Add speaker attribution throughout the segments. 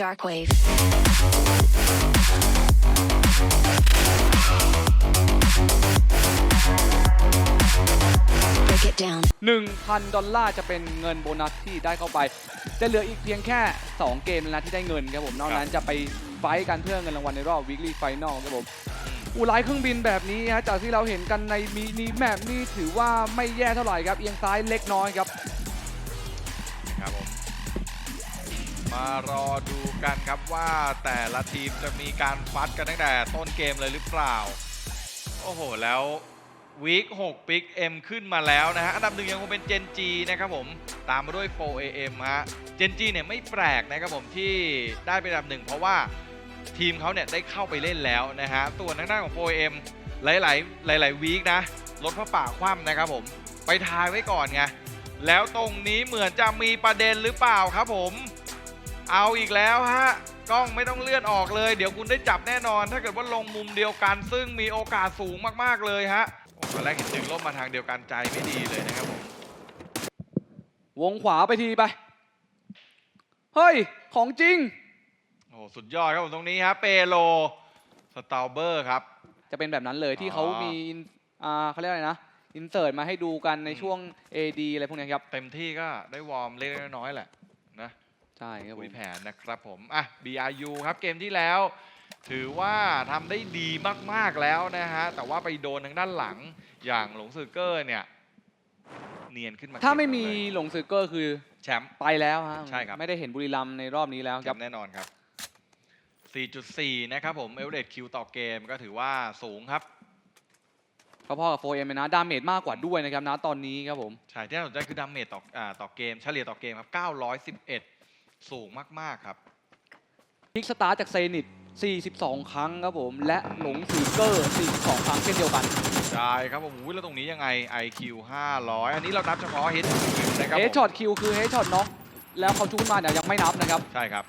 Speaker 1: Darkwave. Break it down.
Speaker 2: 1,000 ดอลลาร์จะเป็นเงินโบนัสที่ได้เข้าไป จะเหลืออีกเพียงแค่ 2 เกมแล้วนะที่ได้เงินครับผมนอกนั้นจะไปไฟท์กันเพื่อเงินรางวัลในรอบ weekly final ครับผมอูไลายเครื่องบินแบบนี้ฮะจากที่เราเห็นกันในมินิแมปนี่ถือว่าไม่แย่เท่าไหร่ครับเอียงซ้ายเล็กน้อยครับ
Speaker 3: ครับ มารอดูกันครับว่าแต่ละทีมจะมีการฟัดกันตั้งแต่ต้นเกมเลยหรือเปล่า โอ้โห แล้ววีค6ปิก M ขึ้นมาแล้วนะฮะ อันดับหนึ่งยังคงเป็น Gen G นะครับผม ตามมาด้วย 4AM ฮะ Gen G เนี่ยไม่แปลกนะครับผมที่ได้เป็นอันดับหนึ่งเพราะว่าทีมเขาเนี่ยได้เข้าไปเล่นแล้วนะฮะส่วนทางด้านของ 4AM หลาย ๆ หลาย ๆ วีคนะรถพระป่าคว่ำนะครับผม ไปทายไว้ก่อนไง แล้วตรงนี้เหมือนจะมีประเด็นหรือเปล่าครับผม เอาอีกแล้วฮะกล้องไม่ต้องเลื่อนออกเลย เดี๋ยวคุณได้จับแน่นอน ถ้าเกิดว่าลงมุมเดียวกัน ซึ่งมีโอกาสสูงมากๆเลยฮะโอ้ตอนแรกเห็นดึงล่มมาทางเดียวกันใจไม่ดีเลยนะครับผม
Speaker 2: วงขวาไปทีไป เฮ้ย ของจริง
Speaker 3: โอ้โหสุดยอดครับผมตรงนี้ฮะเปโลสตาเบอร์ครับ
Speaker 2: จะเป็นแบบนั้นเลยที่เขา
Speaker 3: อ๋อ
Speaker 2: มี in- อ่าเขาเรียกอะไรนะอินเสิร์ตมาให้ดูกันใน
Speaker 3: อืม
Speaker 2: ช่วง AD อะไรพวกเนี้ยครับ
Speaker 3: เต็มที่ก็ได้วอร์มเล็กๆน้อยๆแหละนะ
Speaker 2: ใช่ครับผ
Speaker 3: คุย
Speaker 2: ม
Speaker 3: แผนนะครับผม อะ BRU ครับเกมที่แล้ว ถือว่าทำได้ดีมากๆแล้วนะฮะ แต่ว่าไปโดนทางด้านหลังอย่างหลงซือเกอร์เนี่ย เนียนขึ้นมา
Speaker 2: ถ้าไม่มี
Speaker 3: เก็บเลย
Speaker 2: หลงซือเกอร์คือ
Speaker 3: แชมป์
Speaker 2: ไปแล้วฮะ
Speaker 3: ใช่ครับ
Speaker 2: ไม่ได้เห็นบุรีรัมย์ในรอบนี้แล้ว
Speaker 3: แช
Speaker 2: ครับ
Speaker 3: มป์แน่นอนครับ 4.4 นะครับผม เอเวอเรจคิวต่อเกมก็ถือว่าสูงครับ
Speaker 2: พอๆกับโฟเอ็มนะดาเมจมากกว่าด้วยนะครับนะตอนนี้ครับผม
Speaker 3: ใช่ที่น่าสนใจคือดาเมจต่ออ่าต่อเกมเฉลี่ยต่อเกมครับ 911 สูงมาก ๆ ครับ
Speaker 2: พิกสตาร์จากเซนิต42 ครั้งครับผม และหลงซือเกอร์ 42 ครั้งเช่นเดียวกัน
Speaker 3: ใช่ครับผมอุ้ยแล้วตรงนี้ยังไง IQ 500 อันนี้เรานับเฉพาะ H นะครับ
Speaker 2: เฮ
Speaker 3: ผม
Speaker 2: ดช็อตคิวคือเฮดช็อตน็อกแล้วเขาชุบมาเนี่ยยังไม่นับนะครับ
Speaker 3: ใช่ครับ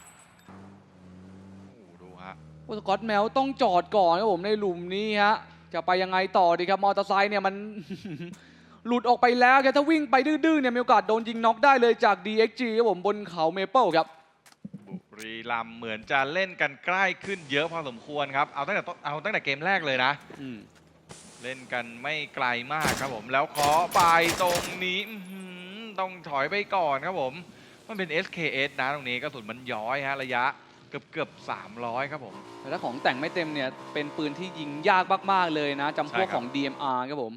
Speaker 3: โอ้โหดูฮะ
Speaker 2: โอ้สกอตแมวต้องจอดก่อนครับผมในหลุมนี้ฮะ จะไปยังไงต่อดีครับ มอเตอร์ไซค์เนี่ยมัน หลุดออกไปแล้วครับถ้าวิ่งไปดื้อๆเนี่ยมีโอกาสโดนยิงน็อกได้เลยจาก DXG ครับผมบนเขาเมเปิลครับ
Speaker 3: บุรีรัมย์เหมือนจะเล่นกันใกล้ขึ้นเยอะพอสมควรครับเอาตั้งแต่ต้นเอาตั้งแต่เกมแรกเลยนะ
Speaker 2: อืม
Speaker 3: เล่นกันไม่ไกลมากครับผมแล้วขอไปตรงนี้อื้อหือต้องถอยไปก่อนครับผม มันเป็น SKS นะตรงนี้กระสุนมันย้อยฮะระยะเกือบเกือบ300 ครับผม
Speaker 2: แต่ถ้าของแต่งไม่เต็มเนี่ยเป็นปืนที่ยิงยากมากๆเลยนะจำพวก
Speaker 3: ใช่ครับ
Speaker 2: ของ DMR ครับผม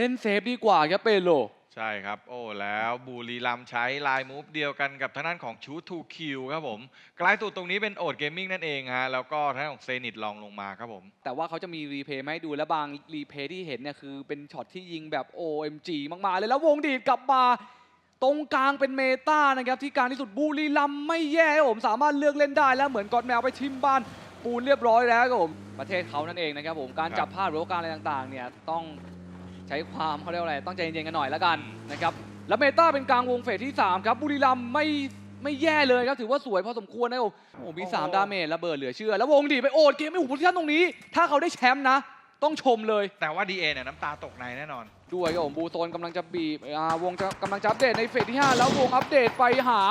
Speaker 2: เล่นเซฟดีกว่าครับเปโล
Speaker 3: ใช่ครับ โอ้แล้วบุรีรัมย์ใช้ลายมูฟเดียวกันกับทางด้านของชูทูคิวครับผมไกลสุดตรงนี้เป็นโอดเกมมิ่งนั่นเองฮะแล้วก็ทางด้านของเซนิตลองลงมาครับผม
Speaker 2: แต่ว่าเขาจะมีรีเพย์มาให้ดูและบางรีเพย์ที่เห็นเนี่ยคือเป็นช็อตที่ยิงแบบ OMG มากๆ เลยแล้ววงดีดกลับมา ตรงกลางเป็นเมตานะครับที่การที่สุดบุรีรัมย์ไม่แย่ครับผมสามารถเลือกเล่นได้แล้วเหมือนกอดแมวไปทิมบ้านปูนเรียบร้อยแล้วครับผมประเทศเขานั่นเองนะครับผมการ
Speaker 3: ครับ
Speaker 2: จับภาพหรือว่าการอะไรต่างๆเนี่ยต้อง ใช้ความเขาเรียกว่าอะไรต้องใจเย็นๆกันหน่อยแล้วกันนะครับแล้วเมตาเป็นกลางวงเฟสที่สามครับบุรีรัมย์ไม่ไม่แย่เลยครับถือว่าสวยพอสมควรนะครับผมโอ้โหมีสามดาเมจระเบิดเหลือเชื่อ แล้ววงดีดไปโอดเกมไม่หูโพซิชั่นตรงนี้ ถ้าเขาได้แชมป์นะ ต้องชมเลย
Speaker 3: แต่ว่า DA เนี่ยน้ำตาตกในแน่นอน
Speaker 2: ด้วยครับผมบูโซนกำลังจะบีบอ่าวงจะกำลังจะอัปเดตในเฟสที่ 5 แล้ววงอัปเดตไปหา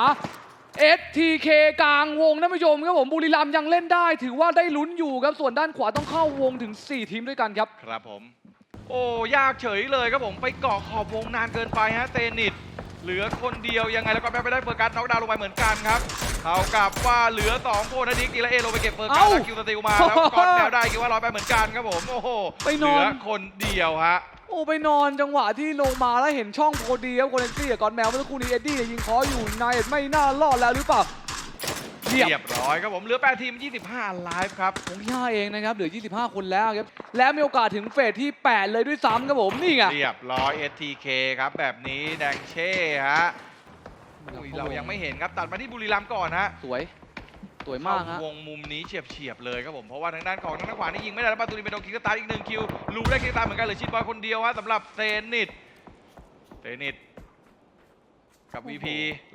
Speaker 2: STK กลางวงท่านผู้ชมครับผมบุรีรัมย์ยังเล่นได้ ถือว่าได้ลุ้นอยู่ครับส่วนด้านขวาต้องเข้าวงถึง 4 ทีมด้วยกันครับ
Speaker 3: ครับผม โอ้ยากเฉยเลยครับผมไปเกาะขอบวงนานเกินไปฮะเตนิดเหลือคนเดียวยังไงแล้วก็แม่ไปได้เฟิร์สการ์ดน็อกดาวน์ลงไปเหมือนกันครับเท่ากับว่าเหลือ2คนนะดิกอีและเอลงไปเก็บเฟิร์สการ์ด
Speaker 2: เอ้า
Speaker 3: แล้วคิวสติลมาแล้วก่อนแนวได้คิดว่าร้อยไปเหมือนกันครับผมโอ้โห
Speaker 2: ไป
Speaker 3: เห
Speaker 2: นอน
Speaker 3: ลือคนเดียวฮะ
Speaker 2: โอ้ไปนอนจังหวะที่ลงมาแล้วเห็นช่องโคดีครับโคเนซี่กับกอนแมวเมื่อสักครู่นี้เอ็ดดี้ยิงคออยู่นายเอ็ดไม่น่ารอดแล้วหรือเปล่า เรียบ
Speaker 3: เรียบร้อยครับผมเหลือ8ทีม 25ไลฟ์ครับ
Speaker 2: วงที่5เองนะครับเหลือ 25 คนแล้วครับและมีโอกาสถึงเฟสที่ 8 เลยด้วยซ้ำครับผมนี่ไง
Speaker 3: เรียบร้อย STK ครับแบบนี้แดงเช่ฮะอุ้ยเรายังไม่เห็นครับตัดมาที่บุรีรัมย์ก่อนฮะ
Speaker 2: สวยสวยมากฮะ
Speaker 3: เข้วงมุมนี้เฉียบเฉียบๆเลยครับผมเพราะว่าทางด้านของทางด้านขวานี่ยิงไม่ได้แล้วประตูนี้เป็นโดนคิกสตาร์ทอีกหนึ่งคิวรู้ได้คิกสตาร์ทเหมือนกันเหลือชิดบอยคนเดียวฮะสำหรับเซนิตเซนิต กับ VP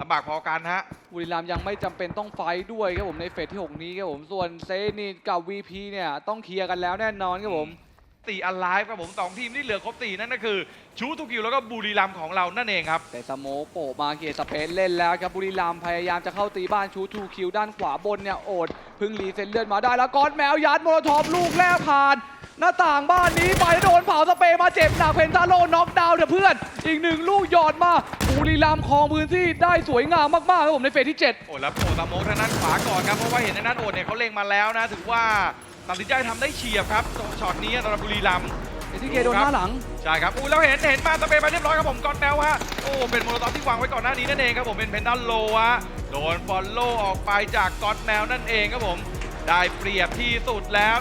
Speaker 3: ลำบากพอกันฮะ
Speaker 2: บุรีรัมย์ยังไม่จำเป็นต้องไฟท์ด้วยครับผมในเฟสที่ 6 นี้ครับผมส่วนเซนิตกับ VP เนี่ยต้องเคลียร์กันแล้วแน่นอนครับผม
Speaker 3: ตีอันไลฟ์ครับผมสองทีมที่เหลือครบตีนั่นก็คือ ชูทูกิวแล้วก็บุรีรัมย์ของเรานั่นเองครับ
Speaker 2: แต่สโมกโปะมาเกียร์สเปซเล่นแล้วครับบุรีรัมย์พยายามจะเข้าตีบ้านชูทูคิวด้านขวาบนเนี่ยโอดเพึ่งรีเซ็นเลือดมาได้แล้วก้อนแมวยัดโมโลทอปลูกแรกผ่าน หน้าต่างบ้านนี้ไปโดนเผาสเปรย์มาเจ็บหนักเพนทาโลน็อกดาวน์เถอะเพื่อน อีกหนึ่งลูกหยอดมาบุรีรัมย์ครองพื้นที่ได้สวยงามมากๆครับผมในเฟสที่ 7
Speaker 3: โอ้แล้วโปตามโมกทางด้านขวาก่อนครับเพราะว่าเห็นทางด้านโอดเนี่ยเขาเล็งมาแล้วนะถือว่าตัดสินใจทำได้เฉียบครับช็อตนี้สำหรับบุรีรัมย์
Speaker 2: เอทีเคโดนหน้าหลัง
Speaker 3: ใช่ครับอู้แล้วเห็นเห็นมาสเปรย์มาเรียบร้อยครับผมก้อนแมวฮะโอ้เป็นโมโลตอฟที่วางไว้ก่อนหน้านี้นั่นเองครับผมเป็นเพนดัลโลฮะโดนฟอลโล่ออกไปจากก้อนแมวนั่นเองครับผม ได้เปรียบที่สุดแล้ว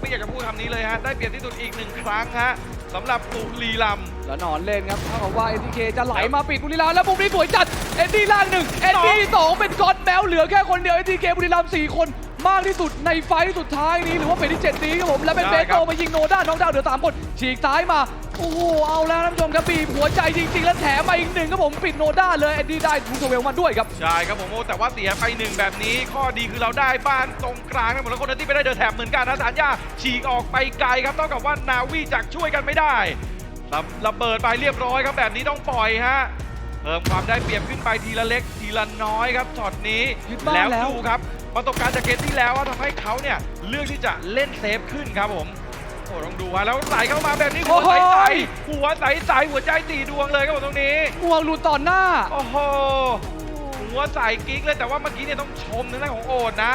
Speaker 3: ไม่อยากจะพูดคำนี้เลยฮะ ได้เปรียบที่สุดอีกหนึ่งครั้งฮะสำหรับบุรีรัมย์
Speaker 2: แล้วนอนเล่นครับเท่ากับว่าเอทีเคจะไหลมาปิดบุรีรัมย์แล้วบุรีสวยจัดเอ็ดดี้ล่างหนึ่งเอ็ดดี้สองเป็นก้อนแมวเหลือแค่คนเดียวเอทีเคบุรีรัมย์สี่คน มากที่สุดในไฟต์สุดท้ายนี้หรือว่าเฟสที่เจ็ดนี้ครับผมแล้วเป็นเบโกมายิงโนด้าน้องดาวเหลือสามคนฉีกซ้ายมาโอ้โหเอาแล้วท่านผู้ชมครับบีบหัวใจจริง ๆ แล้วแถมมาอีกหนึ่งครับผมปิดโนด้าเลยเอ็ดดี้ได้ทูเทเวลมาด้วยครับ
Speaker 3: ใช่ครับผมโอ้แต่ว่าเสียไปหนึ่งแบบนี้ ข้อดีคือเราได้บ้านตรงกลางนะหมดแล้วคนนั้นที่ไม่ได้เดินแถบเหมือนกันนะสารยาฉีกออกไปไกลครับเท่ากับว่านาวีจากช่วยกันไม่ได้ระระเบิดไปเรียบร้อยครับแบบนี้ต้องปล่อยฮะ เพิ่มความได้เปรียบขึ้นไปทีละเล็กทีละน้อยครับช็อตนี้
Speaker 2: ยึดบ้าน
Speaker 3: แล้ว
Speaker 2: แล้ว
Speaker 3: ดูครับประสบการณ์จากเกมที่แล้วว่าทำให้เขาเนี่ยเลือกที่จะเล่นเซฟขึ้นครับผมโอ้ต้องดูฮะแล้วไหลเข้ามาแบบนี้หัวใสๆหัวใสๆหัวใจตีดวงเลยครับผมตรงนี้
Speaker 2: ห่วงหลุดต่อหน้า
Speaker 3: โอ้โหหัวใส่กิ๊กเลยแต่ว่าเมื่อกี้เนี่ยต้องชมในเรื่องของโอดนะ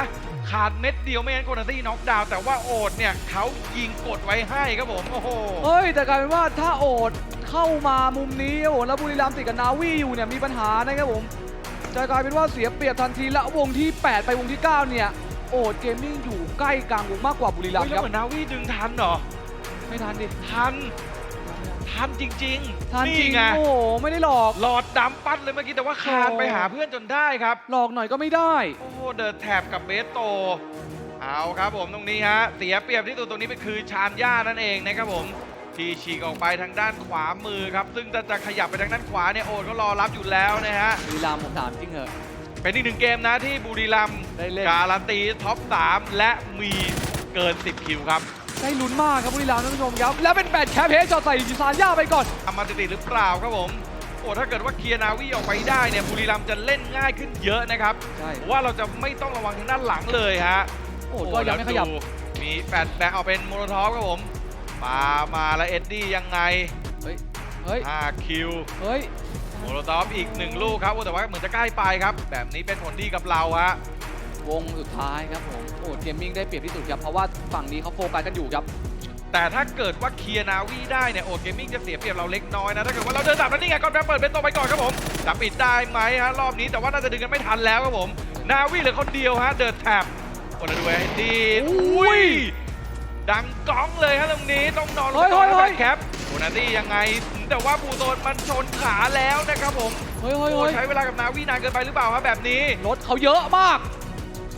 Speaker 3: ขาดเม็ดเดียวไม่งั้นโคนาตี้น็อกดาวน์แต่ว่าโอดเนี่ยเขายิงกดไว้ให้ครับผมโอ้โห
Speaker 2: เฮ้ยแต่กลายเป็นว่าถ้าโอด เข้ามามุมนี้ครับผมแล้วบุรีรัมย์ติดกับนาวีอยู่เนี่ยมีปัญหานะครับผมจะกลายเป็นว่าเสียเปรียบทันทีและวงที่ 8 ไปวงที่ 9 เนี่ย โอดเกมมิ่งอยู่ใกล้กลางวงมากกว่าบุรีรัม
Speaker 3: เฮ้ย
Speaker 2: ย์
Speaker 3: แล้ว
Speaker 2: ครับ
Speaker 3: เหมือนนาวีดึงทันเหรอ
Speaker 2: ไม่ทันดิ
Speaker 3: ทัน ทันจริงๆ
Speaker 2: ทันจริง
Speaker 3: ไง
Speaker 2: โอ้โหไม่ได้หลอก
Speaker 3: หลอดดำปัดเลยเมื่อกี้แต่ว่าคานไปหาเพื่อนจนได้ครับ
Speaker 2: หลอกหน่อยก็ไม่ได้
Speaker 3: โอ้โหเดินแถบกับเบสโต เอาครับผมตรงนี้ฮะ เสียเปรียบที่สุดตรงนี้เป็นคือชานย่านั่นเองนะครับผม ที่ฉีกออกไปทางด้านขวามือครับ ซึ่งถ้าจะขยับไปทางด้านขวาเนี่ยโอดก็รอรับอยู่แล้วนะฮะ
Speaker 2: บุรีรัมย์ผมถามจริงเหอะ
Speaker 3: เป็นอีกหนึ่งเกมนะที่บุรีรัมย์
Speaker 2: ได้เล่น
Speaker 3: การันตีท็อป 3 และมีเกิน 10 คิวครับ
Speaker 2: ได้ลุ้นมากครับบุรีรัมย์ท่านผู้ชมครับ แล้วเป็นแบตแคปเฮดจอดใส่จิซานย่าไปก่อน
Speaker 3: ทำมาติดๆหรือเปล่าครับผม โอ้ถ้าเกิดว่าเคลียร์นาวีออกไปได้เนี่ยบุรีรัมย์จะเล่นง่ายขึ้นเยอะนะครับ
Speaker 2: ใช่
Speaker 3: เพราะว่าเราจะไม่ต้องระวังทางด้านหลังเลยฮะ
Speaker 2: โอ้ก็ยังไม่ขยับ
Speaker 3: แล้วดูมีแปดแบกเอาเป็นโมโนทอฟครับผม ปามาแล้วเอ็ดดี้ยังไง
Speaker 2: เฮ้ย เฮ้ย
Speaker 3: 5คิว
Speaker 2: เฮ้ย
Speaker 3: โมโนทอฟอีก 1 ลูกครับโอ้แต่ว่าเหมือนจะใกล้ไปครับ แบบนี้เป็นผลดีกับเราฮะ
Speaker 2: วงสุดท้ายครับผม โอ้เกมมิ่งได้เปรียบที่สุดครับ เพราะว่าฝั่งนี้เขาโฟกัสกันอยู่ครับ
Speaker 3: แต่ถ้าเกิดว่าเคลียร์นาวีได้เนี่ยโอดเกมมิ่งจะเสียเปรียบเราเล็กน้อยนะ ถ้าเกิดว่าเราเดินดับแล้วนี่ไงก่อนแบเปิดเป็นตัวไปก่อนครับผมจะปิดได้ไหมฮะรอบนี้แต่ว่าน่าจะดึงกันไม่ทันแล้วครับผม นาวีเหลือคนเดียวฮะเดินแท็บโอ้แล้วดูไอ้ดี
Speaker 2: อุ้ย
Speaker 3: ดังก้องเลยฮะตรงนี้ต้องนอนล
Speaker 2: เฮ้
Speaker 3: ง
Speaker 2: ย
Speaker 3: ก่อน
Speaker 2: เฮ้
Speaker 3: นะ
Speaker 2: ย
Speaker 3: แบทแคปโอนาตี้ยังไง แต่ว่าบูโซนมันชนขาแล้วนะครับผม
Speaker 2: เฮ้ยเฮ้ย
Speaker 3: โอ้
Speaker 2: เฮ้ย
Speaker 3: ใช้เวลากับนาวีนานเกินไปหรือเปล่าครับแบบนี้
Speaker 2: รถเขาเยอะมาก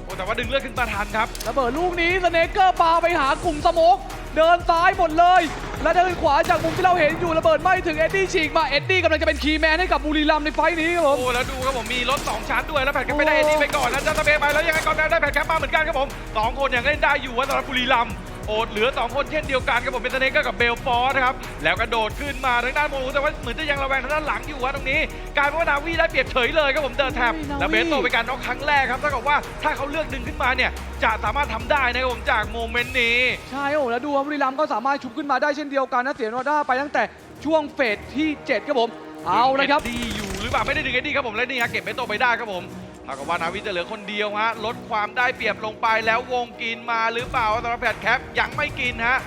Speaker 3: โอ้แต่ว่าดึงเลือดขึ้นมาทันครับ
Speaker 2: ระเบิดลูกนี้สเนคเกอร์ปาไปหากลุ่มสโมกเดินซ้ายหมดเลย แล้วเดินขวาจากมุมที่เราเห็นอยู่ระเบิดไม่ถึงเอ็ดดี้ฉีกมาเอ็ดดี้กำลังจะเป็นคีย์แมนให้กับบุรีรัมย์ในไฟต์นี้ครับผม
Speaker 3: โอ้แล้วดูครับผมมีรถ2ชั้นด้วยแล้วแผ่นแคปไม่ได้
Speaker 2: โอ้
Speaker 3: เอ็ดดี้ไปก่อนแล้วจัตเบไปแล้วยังไงก่อนแมวได้แผ่นแคปมาเหมือนกันครับผมสองคนยังเล่นได้อยู่ว่าสำหรับบุรีรัมย์ โอดเหลือ 2 คนเช่นเดียวกันครับผมเป็นสเนกเกอร์กับเบลฟอร์นะครับแล้วกระโดดขึ้นมาทางด้านโมลูแต่ว่าเหมือนจะยังระแวงทางด้านหลังอยู่วะตรงนี้กลายเป็นว่านาวีได้เปรียบเฉยเลยครับผมเดินแท็บ
Speaker 2: นาวี
Speaker 3: แล้วเบสโตเป็นการน็อกครั้งแรกครับเท่ากับว่าถ้าเขาเลือกดึงขึ้นมาเนี่ยจะสามารถทำได้นะครับผมจากโมเมนต์นี้
Speaker 2: ใช่โอ้แล้วดูว่าบุรีรัมย์ก็สามารถชุบขึ้นมาได้เช่นเดียวกันนะเสียโนด้าไปตั้งแต่ช่วงเฟสที่7ครับผมเอาละครับ
Speaker 3: ดึงเอ็ดดี้อยู่หรือเปล่าไม่ได้ดึงเอ็ดดี้ครับผมและนี่ฮะเก็บเบสโตไปได้ครับผม เท่ากับว่านาวิจะเหลือคนเดียวฮะลดความได้เปรียบลงไปแล้ววงกินมาหรือเปล่าสำหรับแพทแคปยังไม่กินฮะ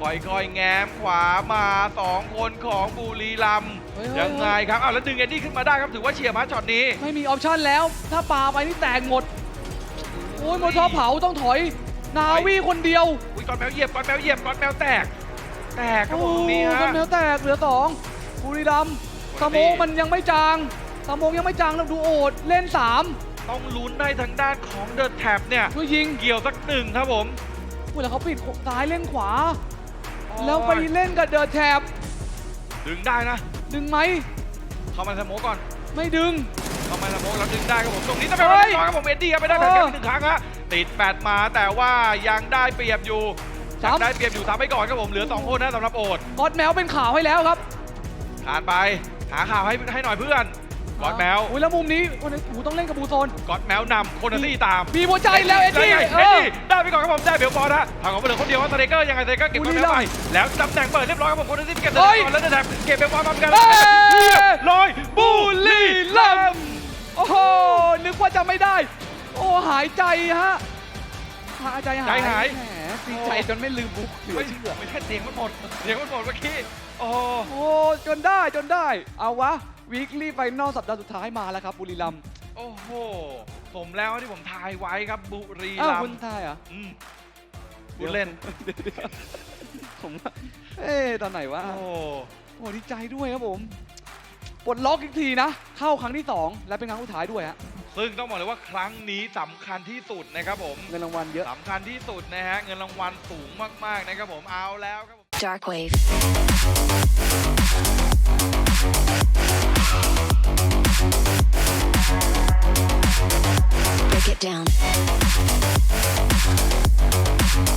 Speaker 3: ค่อยๆแง้มขวามาสองคนของบุรีรัมย์
Speaker 2: เฮ้ยเฮ้ย
Speaker 3: ยังไงครับอ้าวแล้วดึงเอ็ดดี้ขึ้นมาได้ครับถือว่าเฉียบฮะช็อตนี้
Speaker 2: ไม่มีออปชั่นแล้ว ถ้าปาไปนี่แตกหมด โอ้ยโมทอเผาต้องถอย นาวีคนเดียว
Speaker 3: อุ้ยก้อนแมวเหยียบก้อนแมวเหยียบก้อนแมวแตก แตกครับ
Speaker 2: โอ้
Speaker 3: ผมตรงนี้ฮะ
Speaker 2: ต้นแมวแตกเหลือสองบุรีรัมย์สโมกมันยังไม่จาง สโมกยังไม่จางแล้วดูโอดเล่นสาม
Speaker 3: ต้องลุ้นได้ทางด้านของเดอะแท็บเนี่ย
Speaker 2: ช่วยยิง
Speaker 3: เกี่ยวสักหนึ่งครับผม
Speaker 2: อุ้ยแล้วเขาปิดซ้ายเล่นขวา แล้วไปเล่นกับเดอะแท็บ
Speaker 3: ดึงได้นะ
Speaker 2: ดึงไหม
Speaker 3: เข้ามาสโมกก่อน
Speaker 2: ไม่ดึง
Speaker 3: เข้ามาสโมกแล้วดึงได้ครับผมตรงนี้จะเป็น
Speaker 2: เฮ้
Speaker 3: เรี
Speaker 2: ย
Speaker 3: ยบร้อยครับผมเอ็ดดี้ครับไปได้แบ
Speaker 2: เออ
Speaker 3: บแค่หนึ่งครั้งฮะติดแปดมาแต่ว่ายังได้เปรียบอยู่
Speaker 2: ใจซ้ำ
Speaker 3: ได้เปรียบอยู่ตามไปก่อนครับผมเหลือ2คนนะสำหรับโอด
Speaker 2: กอดแมวเป็นข่าวให้แล้วครับ
Speaker 3: ผ่านไปหาข่าวให้ให้หน่อยเพื่อน กอดแมว
Speaker 2: อุ้ยแล้วมุมนี้วันนี้หูต้องเล่นกับบูโซน
Speaker 3: กอดแมวนำโคนาลี่ตาม
Speaker 2: มีหัวใจแล้วเอ็ดดี้
Speaker 3: ได้ไง
Speaker 2: เอ
Speaker 3: เอ็ด
Speaker 2: อ
Speaker 3: ดี้ได้ไปก่อนครับผมได้เบลบอลนะทางของเหลือคนเดียวว่าสเตเกอร์ยังไงสเตเกอร์เก็บ
Speaker 2: บุ
Speaker 3: บอล
Speaker 2: รี
Speaker 3: แม
Speaker 2: รั
Speaker 3: ว
Speaker 2: ม
Speaker 3: ไป
Speaker 2: ย์
Speaker 3: แล้วจับแต่งเปิดเรียบร้อยครับผมโคนาลี่เก็บ
Speaker 2: เฮ้
Speaker 3: ได้
Speaker 2: ย
Speaker 3: ก่อนแล้วแถบเก็บเบลบอลมาเหมือนกัน
Speaker 2: เฮ้ย
Speaker 3: เรียบร้อยบุรีรัมย์
Speaker 2: โอ้โหนึกว่าจะไม่ได้ โอ้หายใจฮะหายใจหาย
Speaker 3: ใจหาย
Speaker 2: แหมดีใจจนไม่ลืมบุ๊กเหลือ
Speaker 3: ไม่
Speaker 2: เชื่อ
Speaker 3: ไม่ใช่เสียงมันหมดเสียงมันหมดเมื่อกี้โอ้
Speaker 2: โอ้จนได้จนได้ เอาวะ วีคลี่ไฟนอลสัปดาห์สุดท้ายมาแล้วครับบุรีรัมย์
Speaker 3: โอ้โหผมแล้วที่ผมทายไว้ครับบุรี
Speaker 2: อ้าว
Speaker 3: รัม
Speaker 2: คุณ
Speaker 3: ย์
Speaker 2: ทายเหรอ
Speaker 3: อืมพูดเล่น
Speaker 2: ผมว่าเอ๊ะตอนไหนวะ
Speaker 3: โอ้
Speaker 2: โอ้ดีใจด้วยครับผมปลดล็อกอีกทีนะ เข้าครั้งที่ 2 และเป็นครั้งสุดท้ายด้วยฮะ
Speaker 3: ซึ่งต้องบอกเลยว่าครั้งนี้สำคัญที่สุดนะครับผม
Speaker 2: เงินรางวัลเยอะ
Speaker 3: สำคัญที่สุดนะฮะ เงินรางวัลสูงมากๆนะครับผมเอาแล้วครับผม
Speaker 1: Darkwave. Break down.